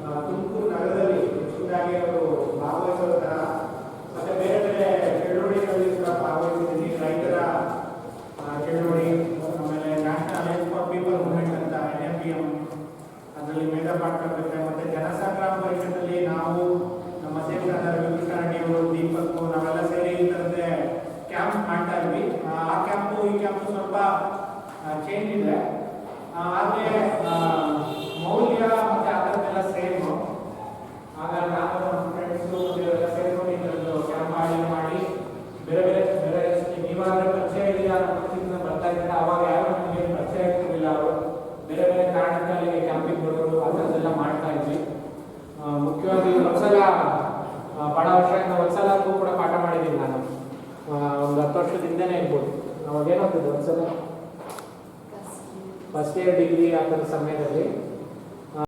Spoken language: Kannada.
ಆ, ತುಮಕೂರು ನಗರದಲ್ಲಿ ಹೆಚ್ಚಿನದಾಗಿ ಅವರು ಭಾಗವಹಿಸೋ ಮತ್ತೆ ಬೇರೆ ಬೇರೆ ಚಳುವಳಿಗಳಲ್ಲಿ ಕೂಡ ಭಾಗವಹಿಸಿದ್ದೀನಿ. ರೈತರ ಚಳುವಳಿ ಆಮೇಲೆ national for people movement N M P M M ಅದರಲ್ಲಿ ಮೇಧಾ ಪಾಟ್ಕರ್ ಮತ್ತೆ ಜನಸಂಗ್ರಾಮ ಪರಿಷತ್ತಲ್ಲಿ ನಾವು ನಮ್ಮ ಸೇವಕರಾದ ರವಿಕೃಷ್ಣ ಅವರು ದೀಪಕ್ ನಾವೆಲ್ಲ ಸೇರಿ ಈ ಥರದ್ದೇ ಕ್ಯಾಂಪ್ ಮಾಡ್ತಾ ಇದ್ವಿ. ಆ ಕ್ಯಾಂಪು ಈ ಕ್ಯಾಂಪು ಸ್ವಲ್ಪ ಚೇಂಜ್ ಇದೆ ಆ, ಆದ್ರೆ ಆ, ಮೌಲ್ಯ ಮತ್ತೆ ಆ ಥರದ್ದೆಲ್ಲ ಸೇಮ್ ಹಾಗಾಗಿ ನಾನು ನಮ್ಮ ಫ್ರೆಂಡ್ಸು ಇವರೆಲ್ಲ ಸೇರ್ಕೊಂಡು ಈ ಥರದ್ದು ಕ್ಯಾಂಪ್ ಆಯೋಜನೆ ಮಾಡಿ ಬೇರೆ ಬೇರೆ ಬೇರೆ ನೀವಾದ್ರೆ ಪರಿಚಯ ಇಲ್ಲ ಬರ್ತಾ ಅವಾಗ ಯಾರು ನಮಗೆ ಪರಿಚಯ ಆಗ್ತಿರ್ಲಿಲ್ಲ ಅವರು ಬೇರೆ ಬೇರೆ ಕಾರಣಕ್ಕೆ ಅಲ್ಲಿಗೆ ಕ್ಯಾಂಪಿಂಗ್ ಬರೋರು ಆ ಥರದ್ದೆಲ್ಲ ಮಾಡ್ತಾ ಇದ್ವಿ. ಮುಖ್ಯವಾಗಿ ಒಂದ್ಸಲ ಬಹಳ ವರ್ಷದಿಂದ ಒಂದ್ಸಲ ಅಂತೂ ಕೂಡ ಪಾಠ ಮಾಡಿದ್ದೀನಿ ನಾನು. ಒಂದು ಹತ್ತು ವರ್ಷದ ಹಿಂದೆನೇ ಇರ್ಬೋದು. ಅವಾಗ ಏನಾಗ್ತದೆ ಒಂದ್ಸಲ ಫಸ್ಟ್ ಇಯರ್ ಡಿಗ್ರಿ ಆ ಸಮಯದಲ್ಲಿ.